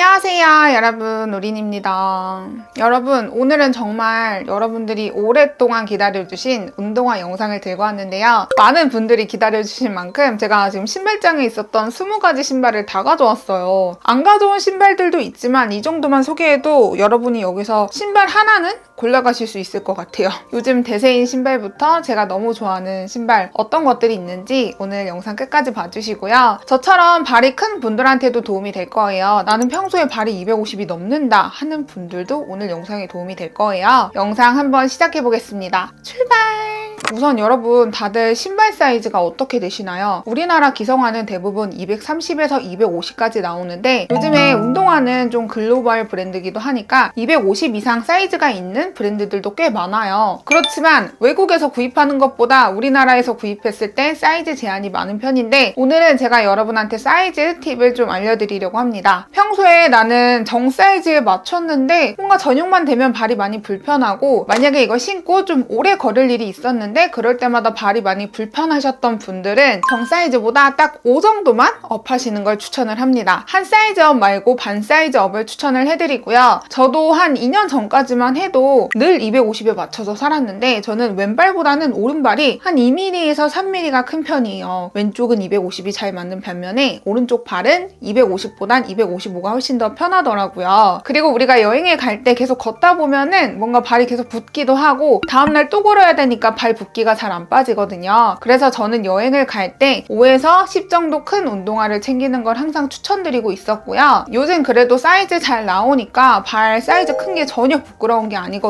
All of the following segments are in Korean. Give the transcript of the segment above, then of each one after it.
안녕하세요 여러분. 우린입니다. 여러분 오늘은 정말 여러분들이 오랫동안 기다려주신 운동화 영상을 들고 왔는데요. 많은 분들이 기다려주신 만큼 제가 지금 신발장에 있었던 20가지 신발을 다 가져왔어요. 안 가져온 신발들도 있지만 이 정도만 소개해도 여러분이 여기서 신발 하나는 골라가실 수 있을 것 같아요 요즘 대세인 신발부터 제가 너무 좋아하는 신발 어떤 것들이 있는지 오늘 영상 끝까지 봐주시고요 저처럼 발이 큰 분들한테도 도움이 될 거예요 나는 평소에 발이 250이 넘는다 하는 분들도 오늘 영상에 도움이 될 거예요. 영상 한번 시작해 보겠습니다. 출발! 우선 여러분 다들 신발 사이즈가 어떻게 되시나요? 우리나라 기성화는 대부분 230에서 250까지 나오는데 요즘에 운동화는 좀 글로벌 브랜드기도 하니까 250 이상 사이즈가 있는 브랜드들도 꽤 많아요. 그렇지만 외국에서 구입하는 것보다 우리나라에서 구입했을 때 사이즈 제한이 많은 편인데 오늘은 제가 여러분한테 사이즈 팁을 좀 알려드리려고 합니다. 평소에 나는 정 사이즈에 맞췄는데 뭔가 저녁만 되면 발이 많이 불편하고 만약에 이거 신고 좀 오래 걸을 일이 있었는데 그럴 때마다 발이 많이 불편하셨던 분들은 정 사이즈보다 딱 5 정도만 업하시는 걸 추천을 합니다. 한 사이즈 업 말고 반 사이즈 업을 추천을 해드리고요. 저도 한 2년 전까지만 해도 늘 250에 맞춰서 살았는데 저는 왼발보다는 오른발이 한 2mm에서 3mm가 큰 편이에요. 왼쪽은 250이 잘 맞는 반면에 오른쪽 발은 250보단 255가 훨씬 더 편하더라고요. 그리고 우리가 여행에 갈때 계속 걷다 보면은 뭔가 발이 계속 붓기도 하고 다음날 또 걸어야 되니까 발 붓기가 잘 안 빠지거든요. 그래서 저는 여행을 갈 때 5에서 10 정도 큰 운동화를 챙기는 걸 항상 추천드리고 있었고요. 요즘 그래도 사이즈 잘 나오니까 발 사이즈 큰 게 전혀 부끄러운 게 아니거든요.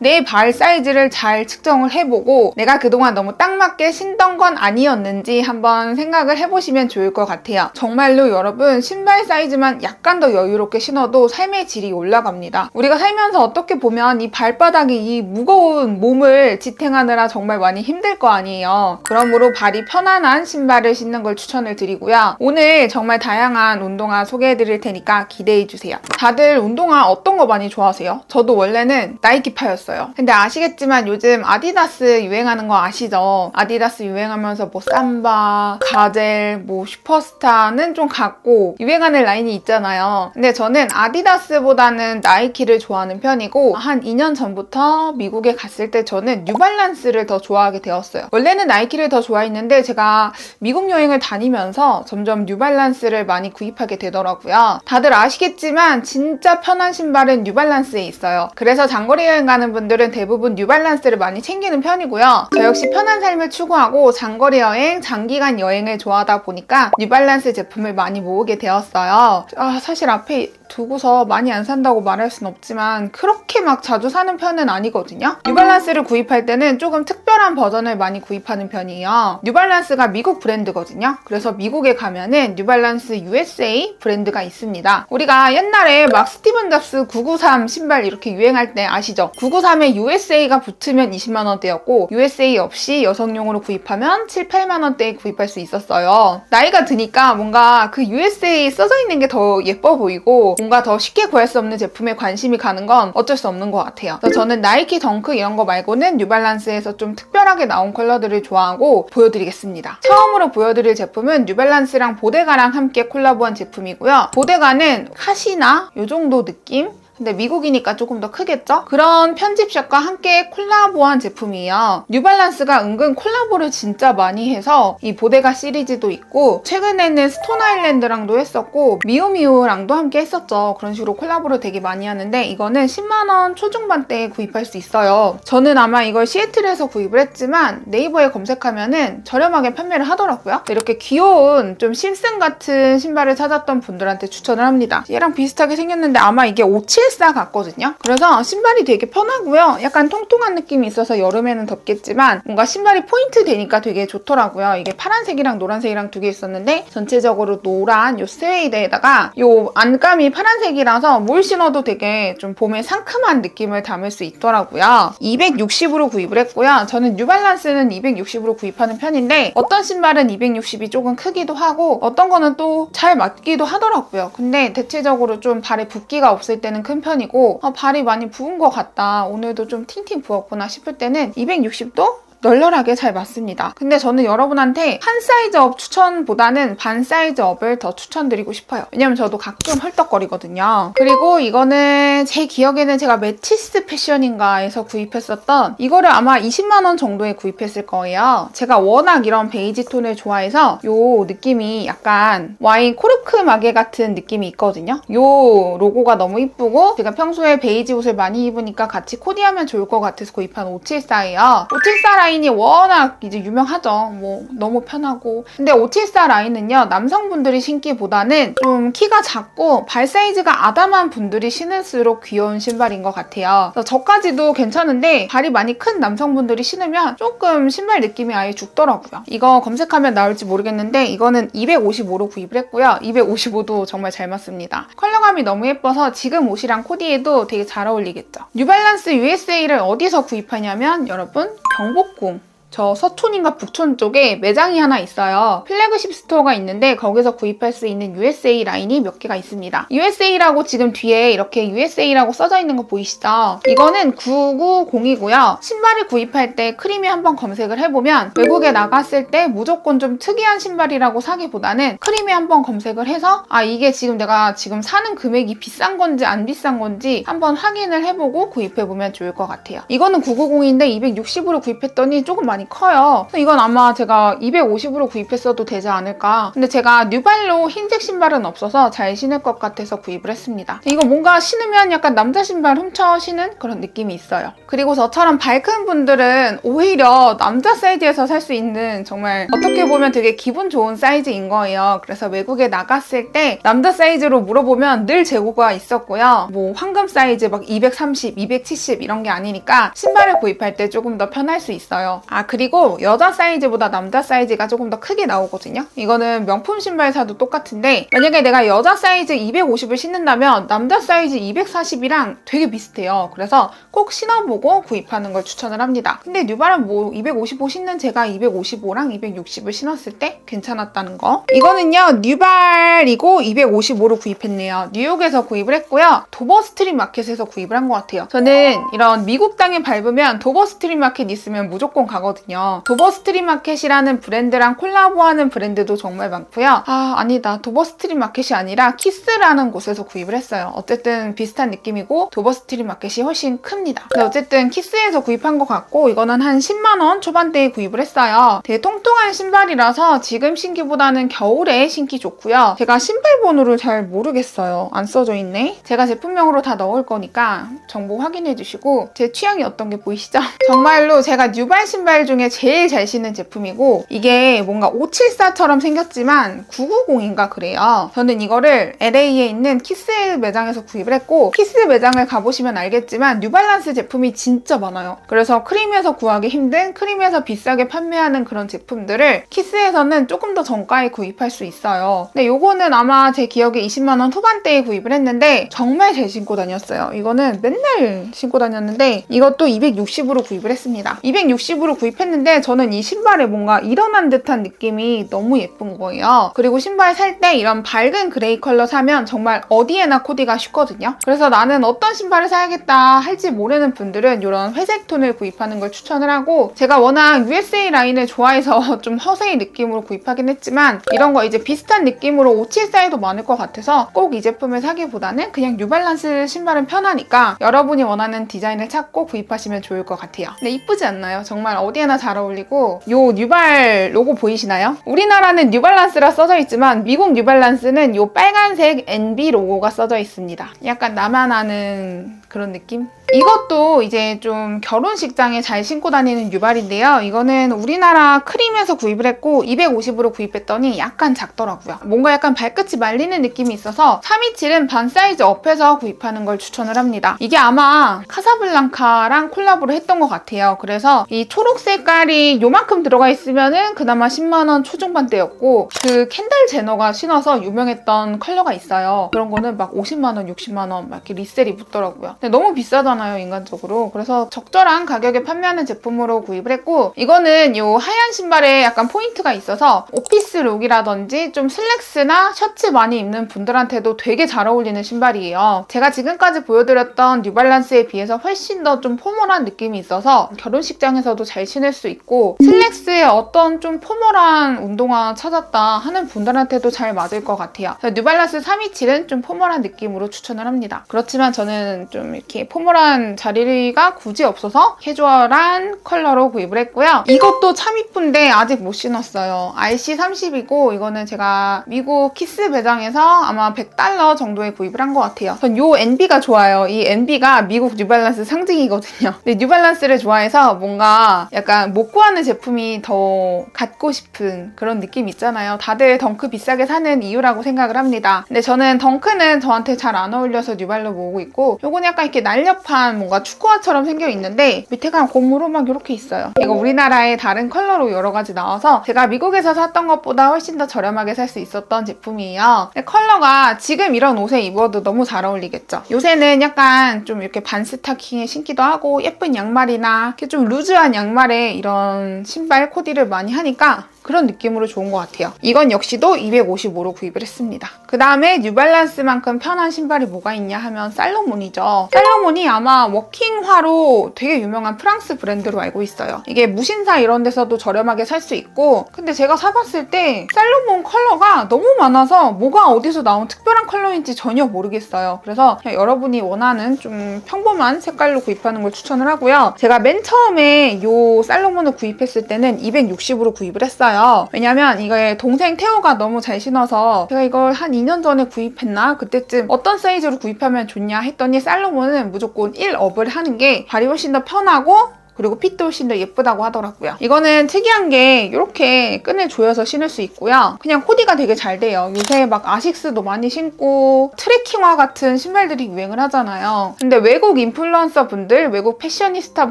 내 발 사이즈를 잘 측정을 해보고 내가 그동안 너무 딱 맞게 신던 건 아니었는지 한번 생각을 해보시면 좋을 것 같아요. 정말로 여러분 신발 사이즈만 약간 더 여유롭게 신어도 삶의 질이 올라갑니다. 우리가 살면서 어떻게 보면 이 발바닥이 이 무거운 몸을 지탱하느라 정말 많이 힘들 거 아니에요. 그러므로 발이 편안한 신발을 신는 걸 추천을 드리고요. 오늘 정말 다양한 운동화 소개해 드릴 테니까 기대해 주세요. 다들 운동화 어떤 거 많이 좋아하세요? 저도 원래는 나이키파였어요. 근데 아시겠지만 요즘 아디다스 유행하는 거 아시죠? 아디다스 유행하면서 뭐 삼바, 가젤, 뭐 슈퍼스타는 좀 같고 유행하는 라인이 있잖아요. 근데 저는 아디다스보다는 나이키를 좋아하는 편이고 한 2년 전부터 미국에 갔을 때 저는 뉴발란스를 더 좋아하게 되었어요. 원래는 나이키를 더 좋아했는데 제가 미국 여행을 다니면서 점점 뉴발란스를 많이 구입하게 되더라고요. 다들 아시겠지만 진짜 편한 신발은 뉴발란스에 있어요. 그래서 장거리 여행 가는 분들은 대부분 뉴발란스를 많이 챙기는 편이고요. 저 역시 편한 삶을 추구하고 장거리 여행, 장기간 여행을 좋아하다 보니까 뉴발란스 제품을 많이 모으게 되었어요. 아, 사실 앞에 두고서 많이 안 산다고 말할 순 없지만 그렇게 막 자주 사는 편은 아니거든요. 뉴발란스를 구입할 때는 조금 특별한 버전을 많이 구입하는 편이에요. 뉴발란스가 미국 브랜드거든요. 그래서 미국에 가면은 뉴발란스 USA 브랜드가 있습니다. 우리가 옛날에 막 스티븐 잡스 993 신발 이렇게 유행할 때 아시죠? 993에 USA가 붙으면 20만 원대였고 USA 없이 여성용으로 구입하면 7, 8만 원대에 구입할 수 있었어요. 나이가 드니까 뭔가 그 USA 써져 있는 게 더 예뻐 보이고 뭔가 더 쉽게 구할 수 없는 제품에 관심이 가는 건 어쩔 수 없는 것 같아요. 그래서 저는 나이키 덩크 이런 거 말고는 뉴발란스에서 좀 특별하게 나온 컬러들을 좋아하고 보여드리겠습니다. 처음으로 보여드릴 제품은 뉴발란스랑 보데가랑 함께 콜라보한 제품이고요. 보데가는 카시나 요 정도 느낌? 근데 미국이니까 조금 더 크겠죠? 그런 편집샵과 함께 콜라보한 제품이에요. 뉴발란스가 은근 콜라보를 진짜 많이 해서 이 보데가 시리즈도 있고 최근에는 스톤 아일랜드랑도 했었고 미우미우랑도 함께 했었죠. 그런 식으로 콜라보를 되게 많이 하는데 이거는 10만원 초중반대에 구입할 수 있어요. 저는 아마 이걸 시애틀에서 구입을 했지만 네이버에 검색하면은 저렴하게 판매를 하더라고요. 이렇게 귀여운 좀 실승 같은 신발을 찾았던 분들한테 추천을 합니다. 얘랑 비슷하게 생겼는데 아마 이게 57 헬사 같거든요. 그래서 신발이 되게 편하고요. 약간 통통한 느낌이 있어서 여름에는 덥겠지만 뭔가 신발이 포인트 되니까 되게 좋더라고요. 이게 파란색이랑 노란색이랑 두 개 있었는데 전체적으로 노란 요 스웨이드에다가 요 안감이 파란색이라서 뭘 신어도 되게 좀 봄의 상큼한 느낌을 담을 수 있더라고요. 260으로 구입을 했고요. 저는 뉴발란스는 260으로 구입하는 편인데 어떤 신발은 260이 조금 크기도 하고 어떤 거는 또 잘 맞기도 하더라고요. 근데 대체적으로 좀 발에 붓기가 없을 때는 큰 편이고 아, 발이 많이 부은 것 같다. 오늘도 좀 팅팅 부었구나 싶을 때는 260도 널널하게 잘 맞습니다. 근데 저는 여러분한테 한 사이즈 업 추천보다는 반 사이즈 업을 더 추천드리고 싶어요. 왜냐면 저도 가끔 헐떡거리거든요. 그리고 이거는 제 기억에는 제가 매치스 패션인가에서 구입했었던 이거를 아마 20만원 정도에 구입했을 거예요. 제가 워낙 이런 베이지 톤을 좋아해서 요 느낌이 약간 와인 코르크 마개 같은 느낌이 있거든요. 요 로고가 너무 이쁘고 제가 평소에 베이지 옷을 많이 입으니까 같이 코디하면 좋을 것 같아서 구입한 574예요. 574라 인이 워낙 이제 유명하죠. 뭐 너무 편하고. 근데 574 라인은요 남성분들이 신기보다는 좀 키가 작고 발 사이즈가 아담한 분들이 신을수록 귀여운 신발인 것 같아요. 저까지도 괜찮은데 발이 많이 큰 남성분들이 신으면 조금 신발 느낌이 아예 죽더라고요. 이거 검색하면 나올지 모르겠는데 이거는 255로 구입을 했고요. 255도 정말 잘 맞습니다. 컬러감이 너무 예뻐서 지금 옷이랑 코디에도 되게 잘 어울리겠죠. 뉴발란스 USA를 어디서 구입하냐면 여러분 경복 궁 저 서촌인가 북촌 쪽에 매장이 하나 있어요. 플래그십 스토어가 있는데 거기서 구입할 수 있는 USA 라인이 몇 개가 있습니다. USA라고 지금 뒤에 이렇게 USA라고 써져 있는 거 보이시죠? 이거는 990이고요. 신발을 구입할 때 크림이 한번 검색을 해보면 외국에 나갔을 때 무조건 좀 특이한 신발이라고 사기보다는 크림이 한번 검색을 해서 아 이게 지금 내가 지금 사는 금액이 비싼 건지 안 비싼 건지 한번 확인을 해보고 구입해보면 좋을 것 같아요. 이거는 990인데 260으로 구입했더니 조금 많이 커요. 그래서 이건 아마 제가 250으로 구입했어도 되지 않을까. 근데 제가 뉴발로 흰색 신발은 없어서 잘 신을 것 같아서 구입을 했습니다. 이거 뭔가 신으면 약간 남자 신발 훔쳐 신은 그런 느낌이 있어요. 그리고 저처럼 발큰 분들은 오히려 남자 사이즈에서 살 수 있는 정말 어떻게 보면 되게 기분 좋은 사이즈인 거예요. 그래서 외국에 나갔을 때 남자 사이즈로 물어보면 늘 재고가 있었고요. 뭐 황금 사이즈 막 230, 270 이런 게 아니니까 신발을 구입할 때 조금 더 편할 수 있어요. 아 그리고 여자 사이즈보다 남자 사이즈가 조금 더 크게 나오거든요. 이거는 명품 신발 사도 똑같은데 만약에 내가 여자 사이즈 250을 신는다면 남자 사이즈 240이랑 되게 비슷해요. 그래서 꼭 신어보고 구입하는 걸 추천을 합니다. 근데 뉴발은 뭐 255 신는 제가 255랑 260을 신었을 때 괜찮았다는 거. 이거는요 뉴발이고 255로 구입했네요. 뉴욕에서 구입을 했고요. 도버 스트릿 마켓에서 구입을 한 것 같아요. 저는 이런 미국 땅에 밟으면 도버 스트릿 마켓 있으면 무조건 가거든요. 도버 스트릿 마켓이라는 브랜드랑 콜라보하는 브랜드도 정말 많고요. 아 아니다 도버 스트릿 마켓이 아니라 키스라는 곳에서 구입을 했어요. 어쨌든 비슷한 느낌이고 도버 스트릿 마켓이 훨씬 큽니다. 근데 어쨌든 키스에서 구입한 것 같고 이거는 한 10만 원 초반대에 구입을 했어요. 되게 통통한 신발이라서 지금 신기보다는 겨울에 신기 좋고요. 제가 신발 번호를 잘 모르겠어요. 안 써져 있네. 제가 제품명으로 다 넣을 거니까 정보 확인해 주시고 제 취향이 어떤 게 보이시죠? 정말로 제가 뉴발 신발 중에 제일 잘 신는 제품이고 이게 뭔가 574처럼 생겼지만 990인가 그래요. 저는 이거를 LA에 있는 키스 매장에서 구입을 했고 키스 매장을 가보시면 알겠지만 뉴발란스 제품이 진짜 많아요. 그래서 크림에서 구하기 힘든 크림에서 비싸게 판매하는 그런 제품들을 키스에서는 조금 더 정가에 구입할 수 있어요. 근데 요거는 아마 제 기억에 20만 원 후반대에 구입을 했는데 정말 잘 신고 다녔어요. 이거는 맨날 신고 다녔는데 이것도 260으로 구입을 했습니다. 260으로 구입 했는데 저는 이 신발에 뭔가 일어난 듯한 느낌이 너무 예쁜 거예요. 그리고 신발 살 때 이런 밝은 그레이 컬러 사면 정말 어디에나 코디가 쉽거든요. 그래서 나는 어떤 신발을 사야겠다 할지 모르는 분들은 이런 회색 톤을 구입하는 걸 추천을 하고 제가 워낙 USA 라인을 좋아해서 좀 허세의 느낌으로 구입하긴 했지만 이런 거 이제 비슷한 느낌으로 574에도 많을 것 같아서 꼭 이 제품을 사기보다는 그냥 뉴발란스 신발은 편하니까 여러분이 원하는 디자인을 찾고 구입하시면 좋을 것 같아요. 근데 이쁘지 않나요? 정말 어디에나 잘 어울리고 요 뉴발 로고 보이시나요? 우리나라는 뉴발란스라 써져 있지만 미국 뉴발란스는 요 빨간색 NB 로고가 써져 있습니다. 약간 나만 아는 그런 느낌? 이것도 이제 좀 결혼식장에 잘 신고 다니는 뉴발인데요. 이거는 우리나라 크림에서 구입을 했고 250으로 구입했더니 약간 작더라고요. 뭔가 약간 발끝이 말리는 느낌이 있어서 327은 반 사이즈 업해서 구입하는 걸 추천을 합니다. 이게 아마 카사블랑카랑 콜라보를 했던 것 같아요. 그래서 이 초록 색깔이 요만큼 들어가 있으면은 그나마 10만원 초중반대였고 그 캔들 제너가 신어서 유명했던 컬러가 있어요. 그런 거는 막 50만원, 60만원 막 이렇게 리셀이 붙더라고요. 근데 너무 비싸잖아요. 인간적으로. 그래서 적절한 가격에 판매하는 제품으로 구입을 했고, 이거는 요 하얀 신발에 약간 포인트가 있어서 오피스 룩이라든지 좀 슬랙스나 셔츠 많이 입는 분들한테도 되게 잘 어울리는 신발이에요. 제가 지금까지 보여드렸던 뉴발란스에 비해서 훨씬 더 좀 포멀한 느낌이 있어서 결혼식장에서도 잘 신을 수 있고 슬랙스에 어떤 좀 포멀한 운동화 찾았다 하는 분들한테도 잘 맞을 것 같아요. 뉴발란스 327은 좀 포멀한 느낌으로 추천을 합니다. 그렇지만 저는 좀 이렇게 포멀한 자리가 굳이 없어서 캐주얼한 컬러로 구입을 했고요. 이것도 참 이쁜데 아직 못 신었어요. RC30이고 이거는 제가 미국 키스 매장에서 아마 100달러 정도에 구입을 한 것 같아요. 전 요 NB가 좋아요. 이 NB가 미국 뉴발란스 상징이거든요. 근데 뉴발란스를 좋아해서 뭔가 약간 못 구하는 제품이 더 갖고 싶은 그런 느낌 있잖아요. 다들 덩크 비싸게 사는 이유라고 생각을 합니다. 근데 저는 덩크는 저한테 잘 안 어울려서 뉴발로 모으고 있고 요건 약간 이렇게 날렵한 뭔가 축구화처럼 생겨 있는데 밑에가 고무로 막 이렇게 있어요. 이거 우리나라의 다른 컬러로 여러 가지 나와서 제가 미국에서 샀던 것보다 훨씬 더 저렴하게 살 수 있었던 제품이에요. 컬러가 지금 이런 옷에 입어도 너무 잘 어울리겠죠. 요새는 약간 좀 이렇게 반 스타킹에 신기도 하고 예쁜 양말이나 이렇게 좀 루즈한 양말에 이런 신발 코디를 많이 하니까 그런 느낌으로 좋은 것 같아요. 이건 역시도 255로 구입을 했습니다. 그 다음에 뉴발란스만큼 편한 신발이 뭐가 있냐 하면 살로몬이죠. 살로몬이 아마 워킹화로 되게 유명한 프랑스 브랜드로 알고 있어요. 이게 무신사 이런 데서도 저렴하게 살 수 있고 근데 제가 사봤을 때 살로몬 컬러가 너무 많아서 뭐가 어디서 나온 특별한 컬러인지 전혀 모르겠어요. 그래서 여러분이 원하는 좀 평범한 색깔로 구입하는 걸 추천을 하고요. 제가 맨 처음에 이 살로몬을 구입했을 때는 260으로 구입을 했어요. 왜냐면 이거에 동생 태호가 너무 잘 신어서 제가 이걸 한 2년 전에 구입했나? 그때쯤 어떤 사이즈로 구입하면 좋냐 했더니 살로몬은 무조건 1업을 하는 게 발이 훨씬 더 편하고 그리고 핏도 더 예쁘다고 하더라고요. 이거는 특이한 게 이렇게 끈을 조여서 신을 수 있고요. 그냥 코디가 되게 잘 돼요. 요새 막 아식스도 많이 신고 트레킹화 같은 신발들이 유행을 하잖아요. 근데 외국 인플루언서 분들, 외국 패셔니스타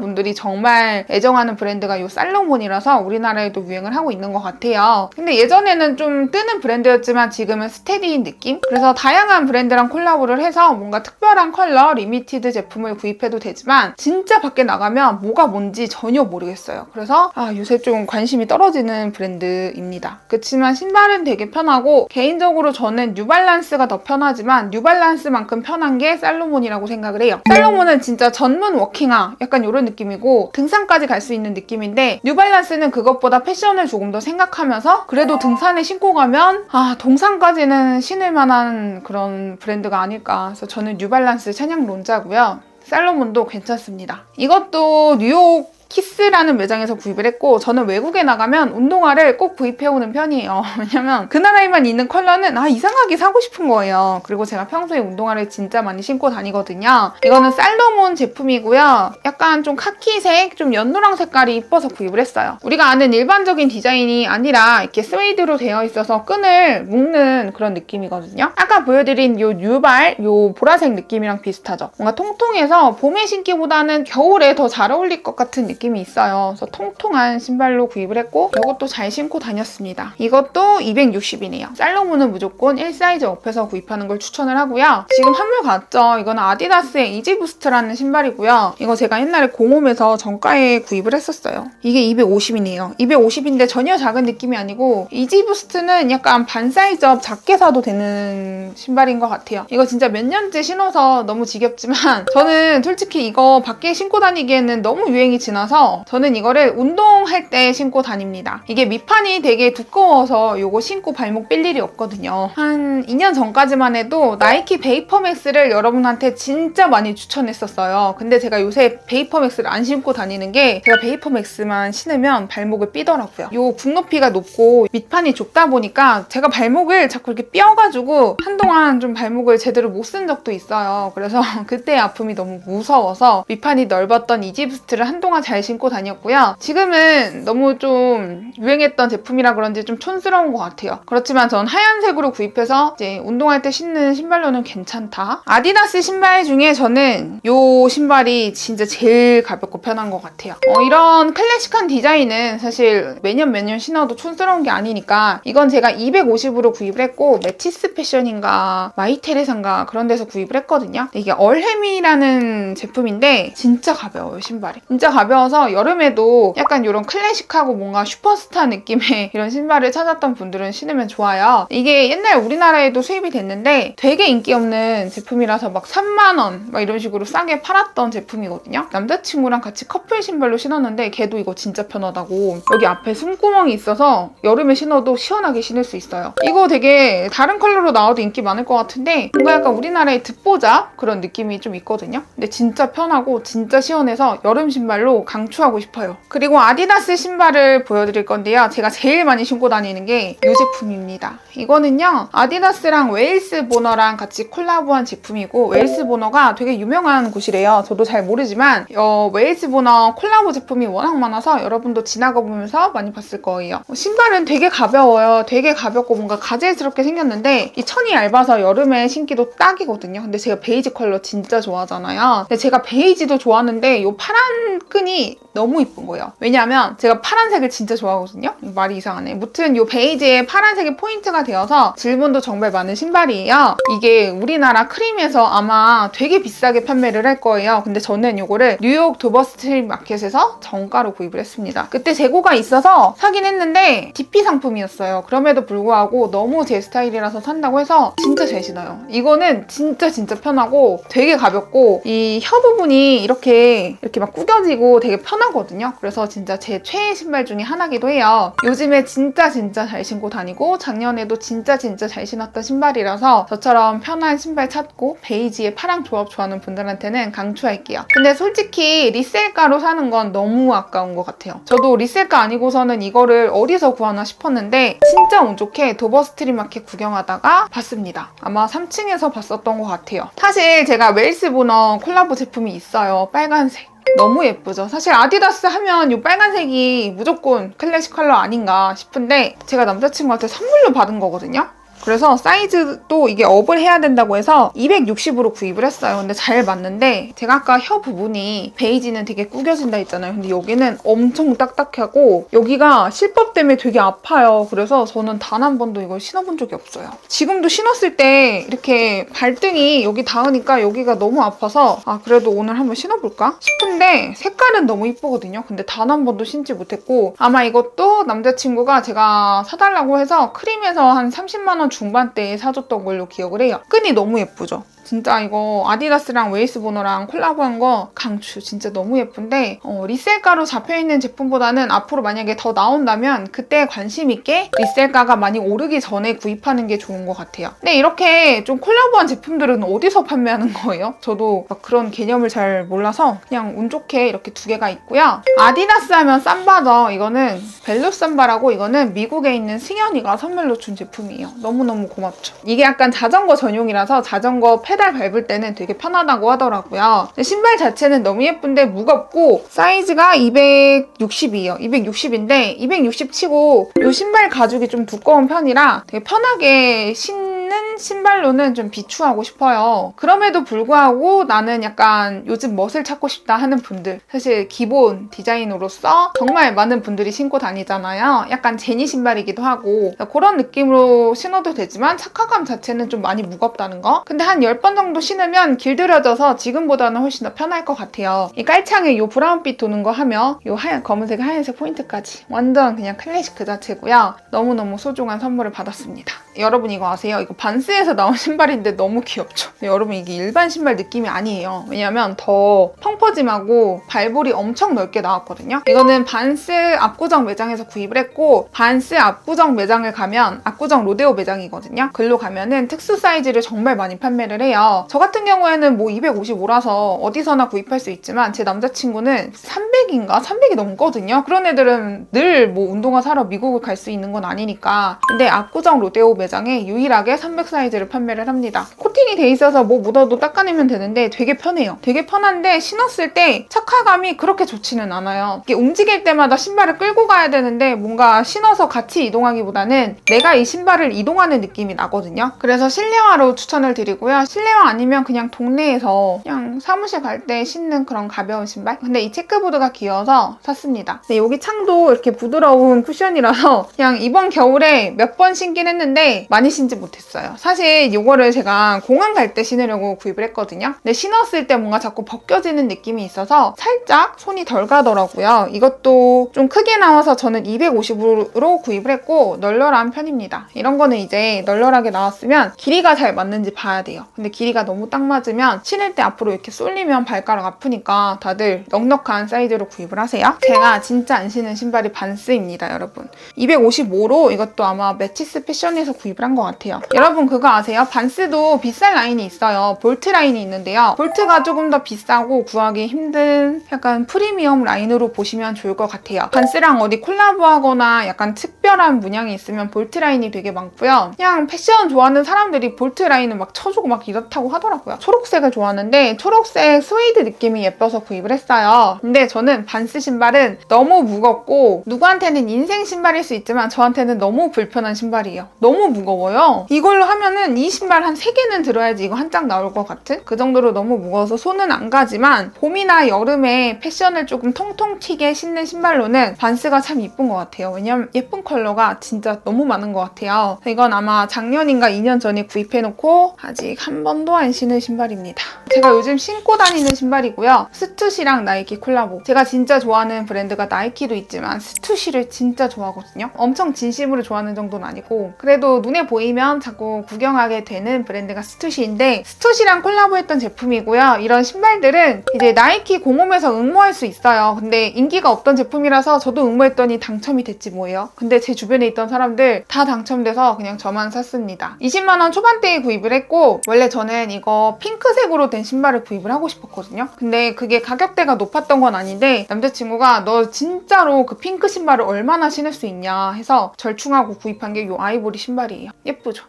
분들이 정말 애정하는 브랜드가 이 살로몬이라서 우리나라에도 유행을 하고 있는 것 같아요. 근데 예전에는 좀 뜨는 브랜드였지만 지금은 스테디인 느낌? 그래서 다양한 브랜드랑 콜라보를 해서 뭔가 특별한 컬러, 리미티드 제품을 구입해도 되지만 진짜 밖에 나가면 뭐가 뭔지 전혀 모르겠어요. 그래서 아, 요새 좀 관심이 떨어지는 브랜드입니다. 그렇지만 신발은 되게 편하고 개인적으로 저는 뉴발란스가 더 편하지만 뉴발란스만큼 편한 게 살로몬이라고 생각을 해요. 살로몬은 진짜 전문 워킹화 약간 이런 느낌이고 등산까지 갈 수 있는 느낌인데 뉴발란스는 그것보다 패션을 조금 더 생각하면서 그래도 등산에 신고 가면 아 동산까지는 신을 만한 그런 브랜드가 아닐까. 그래서 저는 뉴발란스 찬양 론자고요. 살로몬도 괜찮습니다. 이것도 뉴욕 키스라는 매장에서 구입을 했고 저는 외국에 나가면 운동화를 꼭 구입해오는 편이에요. 왜냐면 그 나라에만 있는 컬러는 아 이상하게 사고 싶은 거예요. 그리고 제가 평소에 운동화를 진짜 많이 신고 다니거든요. 이거는 살로몬 제품이고요. 약간 좀 카키색, 좀 연노랑 색깔이 이뻐서 구입을 했어요. 우리가 아는 일반적인 디자인이 아니라 이렇게 스웨이드로 되어 있어서 끈을 묶는 그런 느낌이거든요. 아까 보여드린 요 뉴발, 요 보라색 느낌이랑 비슷하죠. 뭔가 통통해서 봄에 신기보다는 겨울에 더 잘 어울릴 것 같은 느낌 느낌이 있어요. 그래서 통통한 신발로 구입을 했고 이것도 잘 신고 다녔습니다. 이것도 260이네요. 살로몬은 무조건 1사이즈 업해서 구입하는 걸 추천을 하고요. 지금 한물 갔죠? 이건 아디다스의 이지부스트라는 신발이고요. 이거 제가 옛날에 공홈에서 정가에 구입을 했었어요. 이게 250이네요. 250인데 전혀 작은 느낌이 아니고 이지부스트는 약간 반 사이즈 업 작게 사도 되는 신발인 것 같아요. 이거 진짜 몇 년째 신어서 너무 지겹지만 저는 솔직히 이거 밖에 신고 다니기에는 너무 유행이 지나서 많아서 저는 이거를 운동할 때 신고 다닙니다. 이게 밑판이 되게 두꺼워서 이거 신고 발목 삘 일이 없거든요. 한 2년 전까지만 해도 나이키 베이퍼맥스를 여러분한테 진짜 많이 추천했었어요. 근데 제가 요새 베이퍼맥스를 안 신고 다니는 게 제가 베이퍼맥스만 신으면 발목을 삐더라고요. 요 굽높이가 높고 밑판이 좁다 보니까 제가 발목을 자꾸 이렇게 삐어가지고 한동안 좀 발목을 제대로 못 쓴 적도 있어요. 그래서 그때 아픔이 너무 무서워서 밑판이 넓었던 이지부스트를 한동안 잘잘 신고 다녔고요. 지금은 너무 좀 유행했던 제품이라 그런지 좀 촌스러운 것 같아요. 그렇지만 전 하얀색으로 구입해서 이제 운동할 때 신는 신발로는 괜찮다. 아디다스 신발 중에 저는 이 신발이 진짜 제일 가볍고 편한 것 같아요. 어, 이런 클래식한 디자인은 사실 매년 매년 신어도 촌스러운 게 아니니까 이건 제가 250으로 구입을 했고 매치스 패션인가 마이테레상가 그런 데서 구입을 했거든요. 이게 얼헤미라는 제품인데 진짜 가벼워요 신발이. 진짜 가벼워 서 여름에도 약간 이런 클래식하고 뭔가 슈퍼스타 느낌의 이런 신발을 찾았던 분들은 신으면 좋아요. 이게 옛날 우리나라에도 수입이 됐는데 되게 인기 없는 제품이라서 막 3만 원 막 이런 식으로 싸게 팔았던 제품이거든요. 남자친구랑 같이 커플 신발로 신었는데 걔도 이거 진짜 편하다고 여기 앞에 숨구멍이 있어서 여름에 신어도 시원하게 신을 수 있어요. 이거 되게 다른 컬러로 나와도 인기 많을 것 같은데 뭔가 약간 우리나라의 듣보잡 그런 느낌이 좀 있거든요. 근데 진짜 편하고 진짜 시원해서 여름 신발로 강 추하고 싶어요. 그리고 아디다스 신발을 보여드릴 건데요. 제가 제일 많이 신고 다니는 게 이 제품입니다. 이거는요. 아디다스랑 웨일스 보너랑 같이 콜라보한 제품이고 웨일스 보너가 되게 유명한 곳이래요. 저도 잘 모르지만 어, 웨일스 보너 콜라보 제품이 워낙 많아서 여러분도 지나가 보면서 많이 봤을 거예요. 어, 신발은 되게 가벼워요. 되게 가볍고 뭔가 가젤스럽게 생겼는데 이 천이 얇아서 여름에 신기도 딱이거든요. 근데 제가 베이지 컬러 진짜 좋아하잖아요. 근데 제가 베이지도 좋아하는데 이 파란 끈이 너무 이쁜 거예요. 왜냐하면 제가 파란색을 진짜 좋아하거든요. 말이 이상하네. 무튼 이 베이지에 파란색이 포인트가 되어서 질문도 정말 많은 신발이에요. 이게 우리나라 크림에서 아마 되게 비싸게 판매를 할 거예요. 근데 저는 이거를 뉴욕 도버스트리트 마켓에서 정가로 구입을 했습니다. 그때 재고가 있어서 사긴 했는데 DP 상품이었어요. 그럼에도 불구하고 너무 제 스타일이라서 산다고 해서 진짜 잘 신어요. 이거는 진짜 진짜 편하고 되게 가볍고 이 혀 부분이 이렇게 이렇게 막 구겨지고 되게 편하거든요. 그래서 진짜 제 최애 신발 중에 하나기도 해요. 요즘에 진짜 진짜 잘 신고 다니고 작년에도 진짜 진짜 잘 신었던 신발이라서 저처럼 편한 신발 찾고 베이지에 파랑 조합 좋아하는 분들한테는 강추할게요. 근데 솔직히 리셀가로 사는 건 너무 아까운 것 같아요. 저도 리셀가 아니고서는 이거를 어디서 구하나 싶었는데 진짜 운 좋게 도버 스트리 마켓 구경하다가 봤습니다. 아마 3층에서 봤었던 것 같아요. 사실 제가 웨일스 보너 콜라보 제품이 있어요. 빨간색. 너무 예쁘죠. 사실 아디다스 하면 이 빨간색이 무조건 클래식 컬러 아닌가 싶은데 제가 남자친구한테 선물로 받은 거거든요. 그래서 사이즈도 이게 업을 해야 된다고 해서 260으로 구입을 했어요. 근데 잘 맞는데 제가 아까 혀 부분이 베이지는 되게 구겨진다 했잖아요. 근데 여기는 엄청 딱딱하고 여기가 실밥 때문에 되게 아파요. 그래서 저는 단 한 번도 이걸 신어본 적이 없어요. 지금도 신었을 때 이렇게 발등이 여기 닿으니까 여기가 너무 아파서 아 그래도 오늘 한번 신어볼까 싶은데 색깔은 너무 이쁘거든요. 근데 단 한 번도 신지 못했고 아마 이것도 남자친구가 제가 사달라고 해서 크림에서 한 30만 원 중반대에 사줬던 걸로 기억을 해요. 끈이 너무 예쁘죠? 진짜 이거 아디다스랑 웨이스 보너랑 콜라보한 거 강추. 진짜 너무 예쁜데 어, 리셀가로 잡혀있는 제품보다는 앞으로 만약에 더 나온다면 그때 관심 있게 리셀가가 많이 오르기 전에 구입하는 게 좋은 것 같아요. 근데 이렇게 좀 콜라보한 제품들은 어디서 판매하는 거예요? 저도 막 그런 개념을 잘 몰라서 그냥 운 좋게 이렇게 두 개가 있고요. 아디다스 하면 삼바죠 이거는 벨로 삼바라고 이거는 미국에 있는 승현이가 선물로 준 제품이에요. 너무너무 고맙죠. 이게 약간 자전거 전용이라서 자전거 페 페달 밟을 때는 되게 편하다고 하더라고요. 신발 자체는 너무 예쁜데 무겁고 사이즈가 260이에요. 260인데 260 치고 이 신발 가죽이 좀 두꺼운 편이라 되게 편하게 신는 신발로는 좀 비추하고 싶어요. 그럼에도 불구하고 나는 약간 요즘 멋을 찾고 싶다 하는 분들 사실 기본 디자인으로서 정말 많은 분들이 신고 다니잖아요. 약간 제니 신발이기도 하고 그런 느낌으로 신어도 되지만 착화감 자체는 좀 많이 무겁다는 거. 근데 한 10번 정도 신으면 길들여져서 지금보다는 훨씬 더 편할 것 같아요. 이 깔창에 이 브라운빛 도는 거 하며 이 하얀 검은색 하얀색 포인트까지 완전 그냥 클래식 그 자체고요. 너무너무 소중한 선물을 받았습니다. 여러분 이거 아세요? 이거 반스 에서 나온 신발인데 너무 귀엽죠? 여러분 이게 일반 신발 느낌이 아니에요. 왜냐면 더 펑퍼짐하고 발볼이 엄청 넓게 나왔거든요. 이거는 반스 압구정 매장에서 구입을 했고 반스 압구정 매장을 가면 압구정 로데오 매장이거든요. 글로 가면은 특수 사이즈를 정말 많이 판매를 해요. 저 같은 경우에는 뭐 255라서 어디서나 구입할 수 있지만 제 남자친구는 300인가? 300이 넘거든요. 그런 애들은 늘 뭐 운동화 사러 미국을 갈 수 있는 건 아니니까. 근데 압구정 로데오 매장에 유일하게 300 사이즈 사이즈를 판매를 합니다. 코팅이 돼 있어서 뭐 묻어도 닦아내면 되는데 되게 편해요. 되게 편한데 신었을 때 착화감이 그렇게 좋지는 않아요. 이게 움직일 때마다 신발을 끌고 가야 되는데 뭔가 신어서 같이 이동하기보다는 내가 이 신발을 이동하는 느낌이 나거든요. 그래서 실내화로 추천을 드리고요. 실내화 아니면 그냥 동네에서 그냥 사무실 갈 때 신는 그런 가벼운 신발? 근데 이 체크보드가 귀여워서 샀습니다. 근데 여기 창도 이렇게 부드러운 쿠션이라서 그냥 이번 겨울에 몇 번 신긴 했는데 많이 신지 못했어요. 사실 이거를 제가 공항 갈 때 신으려고 구입을 했거든요. 근데 신었을 때 뭔가 자꾸 벗겨지는 느낌이 있어서 살짝 손이 덜 가더라고요. 이것도 좀 크게 나와서 저는 250으로 구입을 했고 널널한 편입니다. 이런 거는 이제 널널하게 나왔으면 길이가 잘 맞는지 봐야 돼요. 근데 길이가 너무 딱 맞으면 신을 때 앞으로 이렇게 쏠리면 발가락 아프니까 다들 넉넉한 사이즈로 구입을 하세요. 제가 진짜 안 신는 신발이 반스입니다, 여러분. 255로 이것도 아마 매치스 패션에서 구입을 한 것 같아요. 여러분 그거 아세요? 반스도 비싼 라인이 있어요. 볼트 라인이 있는데요. 볼트가 조금 더 비싸고 구하기 힘든 약간 프리미엄 라인으로 보시면 좋을 것 같아요. 반스랑 어디 콜라보하거나 약간 특별한 문양이 있으면 볼트 라인이 되게 많고요. 그냥 패션 좋아하는 사람들이 볼트 라인을 막 쳐주고 막 이렇다고 하더라고요. 초록색을 좋아하는데 초록색 스웨이드 느낌이 예뻐서 구입을 했어요. 근데 저는 반스 신발은 너무 무겁고 누구한테는 인생 신발일 수 있지만 저한테는 너무 불편한 신발이에요. 너무 무거워요. 이걸로 하면은 이 신발 한 3개는 들어야지 이거 한장 나올 것 같은? 그 정도로 너무 무거워서 손은 안 가지만 봄이나 여름에 패션을 조금 통통 튀게 신는 신발로는 반스가 참 이쁜 것 같아요. 왜냐면 예쁜 컬러가 진짜 너무 많은 것 같아요. 이건 아마 작년인가 2년 전에 구입해놓고 아직 한 번도 안 신은 신발입니다. 제가 요즘 신고 다니는 신발이고요. 스투시랑 나이키 콜라보. 제가 진짜 좋아하는 브랜드가 나이키도 있지만 스투시를 진짜 좋아하거든요. 엄청 진심으로 좋아하는 정도는 아니고 그래도 눈에 보이면 자꾸 구경하게 되는 브랜드가 스투시인데 스투시랑 콜라보했던 제품이고요. 이런 신발들은 이제 나이키 공홈에서 응모할 수 있어요. 근데 인기가 없던 제품이라서 저도 응모했더니 당첨이 됐지 뭐예요. 근데 제 주변에 있던 사람들 다 당첨돼서 그냥 저만 샀습니다. 20만 원 초반대에 구입을 했고 원래 저는 이거 핑크색으로 된 신발을 구입을 하고 싶었거든요. 근데 그게 가격대가 높았던 건 아닌데 남자친구가 너 진짜로 그 핑크 신발을 얼마나 신을 수 있냐 해서 절충하고 구입한 게 이 아이보리 신발이에요. 예쁘죠?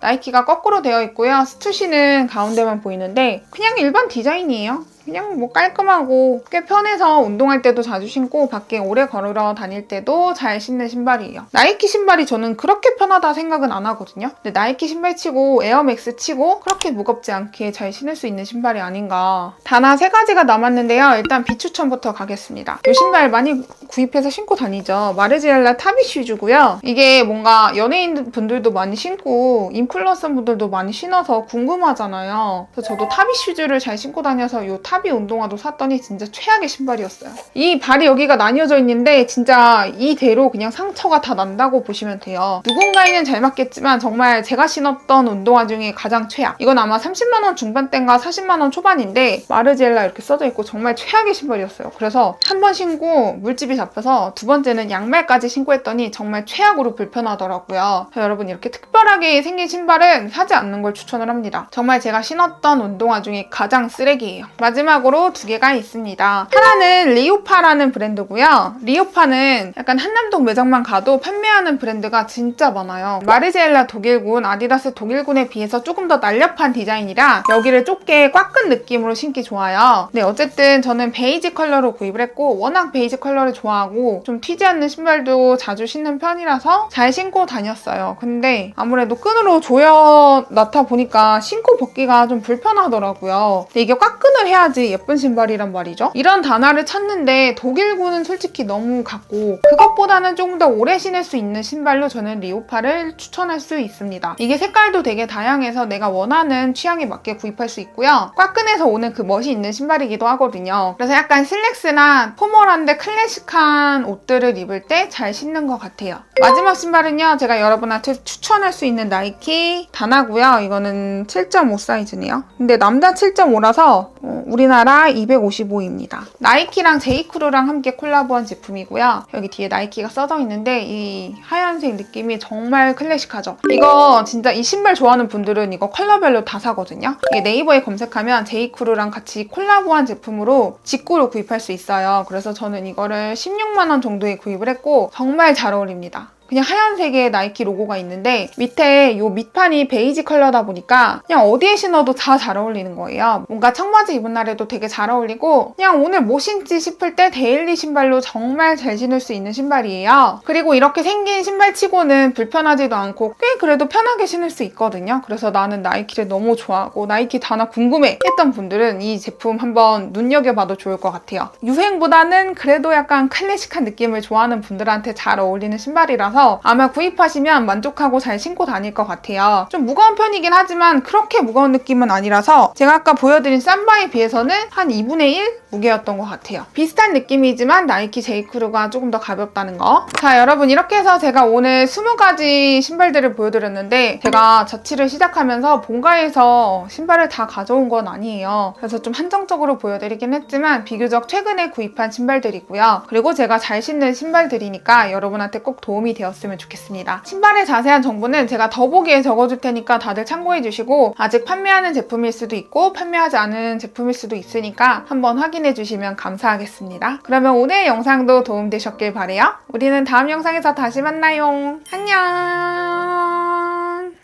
나이키가 거꾸로 되어 있고요. 스투시는 가운데만 보이는데 그냥 일반 디자인이에요. 그냥 뭐 깔끔하고 꽤 편해서 운동할 때도 자주 신고 밖에 오래 걸으러 다닐 때도 잘 신는 신발이에요. 나이키 신발이 저는 그렇게 편하다 생각은 안 하거든요. 근데 나이키 신발 치고 에어맥스 치고 그렇게 무겁지 않게 잘 신을 수 있는 신발이 아닌가. 단화 세 가지가 남았는데요. 일단 비추천부터 가겠습니다. 이 신발 많이 구입해서 신고 다니죠. 마르지엘라 타비 슈즈고요. 이게 뭔가 연예인 분들도 많이 신고 인플루언서 분들도 많이 신어서 궁금하잖아요. 그래서 저도 타비 슈즈를 잘 신고 다녀서 이 타비 운동화도 샀더니 진짜 최악의 신발이었어요. 이 발이 여기가 나뉘어져 있는데 진짜 이대로 그냥 상처가 다 난다고 보시면 돼요. 누군가에는 잘 맞겠지만 정말 제가 신었던 운동화 중에 가장 최악. 이건 아마 30만 원 중반대인가 40만 원 초반인데 마르지엘라 이렇게 써져 있고 정말 최악의 신발이었어요. 그래서 한 번 신고 물집이 잡혀서 두 번째는 양말까지 신고 했더니 정말 최악으로 불편하더라고요. 여러분 이렇게 특별하게 생긴 신발은 사지 않는 걸 추천을 합니다. 정말 제가 신었던 운동화 중에 가장 쓰레기예요. 마지막 으로 두 개가 있습니다. 하나는 리오파라는 브랜드고요. 리오파는 약간 한남동 매장만 가도 판매하는 브랜드가 진짜 많아요. 마르지엘라 독일군, 아디다스 독일군에 비해서 조금 더 날렵한 디자인이라 여기를 좁게 꽉 끈 느낌으로 신기 좋아요. 네, 어쨌든 저는 베이지 컬러로 구입을 했고 워낙 베이지 컬러를 좋아하고 좀 튀지 않는 신발도 자주 신는 편이라서 잘 신고 다녔어요. 근데 아무래도 끈으로 조여 놨다 보니까 신고 벗기가 좀 불편하더라고요. 근데 이게 꽉 끈을 해야지 예쁜 신발이란 말이죠. 이런 단화를 찾는데 독일군은 솔직히 너무 같고 그것보다는 조금 더 오래 신을 수 있는 신발로 저는 리오파를 추천할 수 있습니다. 이게 색깔도 되게 다양해서 내가 원하는 취향에 맞게 구입할 수 있고요. 꽉끈에서 오는 그 멋이 있는 신발이기도 하거든요. 그래서 약간 슬랙스나 포멀한데 클래식한 옷들을 입을 때 잘 신는 것 같아요. 마지막 신발은요. 제가 여러분한테 추천할 수 있는 나이키 다나고요. 이거는 7.5 사이즈네요. 근데 남자 7.5라서 어, 우리나라 255입니다. 나이키랑 제이크루랑 함께 콜라보한 제품이고요. 여기 뒤에 나이키가 써져 있는데 이 하얀색 느낌이 정말 클래식하죠. 이거 진짜 이 신발 좋아하는 분들은 이거 컬러별로 다 사거든요. 이게 네이버에 검색하면 제이크루랑 같이 콜라보한 제품으로 직구로 구입할 수 있어요. 그래서 저는 이거를 16만 원 정도에 구입을 했고 정말 잘 어울립니다. 그냥 하얀색의 나이키 로고가 있는데 밑에 요 밑판이 베이지 컬러다 보니까 그냥 어디에 신어도 다 잘 어울리는 거예요. 뭔가 청바지 입은 날에도 되게 잘 어울리고 그냥 오늘 뭐 신지 싶을 때 데일리 신발로 정말 잘 신을 수 있는 신발이에요. 그리고 이렇게 생긴 신발 치고는 불편하지도 않고 꽤 그래도 편하게 신을 수 있거든요. 그래서 나는 나이키를 너무 좋아하고 나이키 다나 궁금해 했던 분들은 이 제품 한번 눈여겨봐도 좋을 것 같아요. 유행보다는 그래도 약간 클래식한 느낌을 좋아하는 분들한테 잘 어울리는 신발이라서 아마 구입하시면 만족하고 잘 신고 다닐 것 같아요. 좀 무거운 편이긴 하지만 그렇게 무거운 느낌은 아니라서 제가 아까 보여드린 쌈바에 비해서는 한 2분의 1 무게였던 것 같아요. 비슷한 느낌이지만 나이키 제이크루가 조금 더 가볍다는 거. 자 여러분 이렇게 해서 제가 오늘 20가지 신발들을 보여드렸는데 제가 자취를 시작하면서 본가에서 신발을 다 가져온 건 아니에요. 그래서 좀 한정적으로 보여드리긴 했지만 비교적 최근에 구입한 신발들이고요. 그리고 제가 잘 신는 신발들이니까 여러분한테 꼭 도움이 되었으면 좋겠습니다. 신발의 자세한 정보는 제가 더보기에 적어줄 테니까 다들 참고해 주시고 아직 판매하는 제품일 수도 있고 판매하지 않은 제품일 수도 있으니까 한번 확인해 주시면 감사하겠습니다. 그러면 오늘 영상도 도움되셨길 바래요. 우리는 다음 영상에서 다시 만나요. 안녕.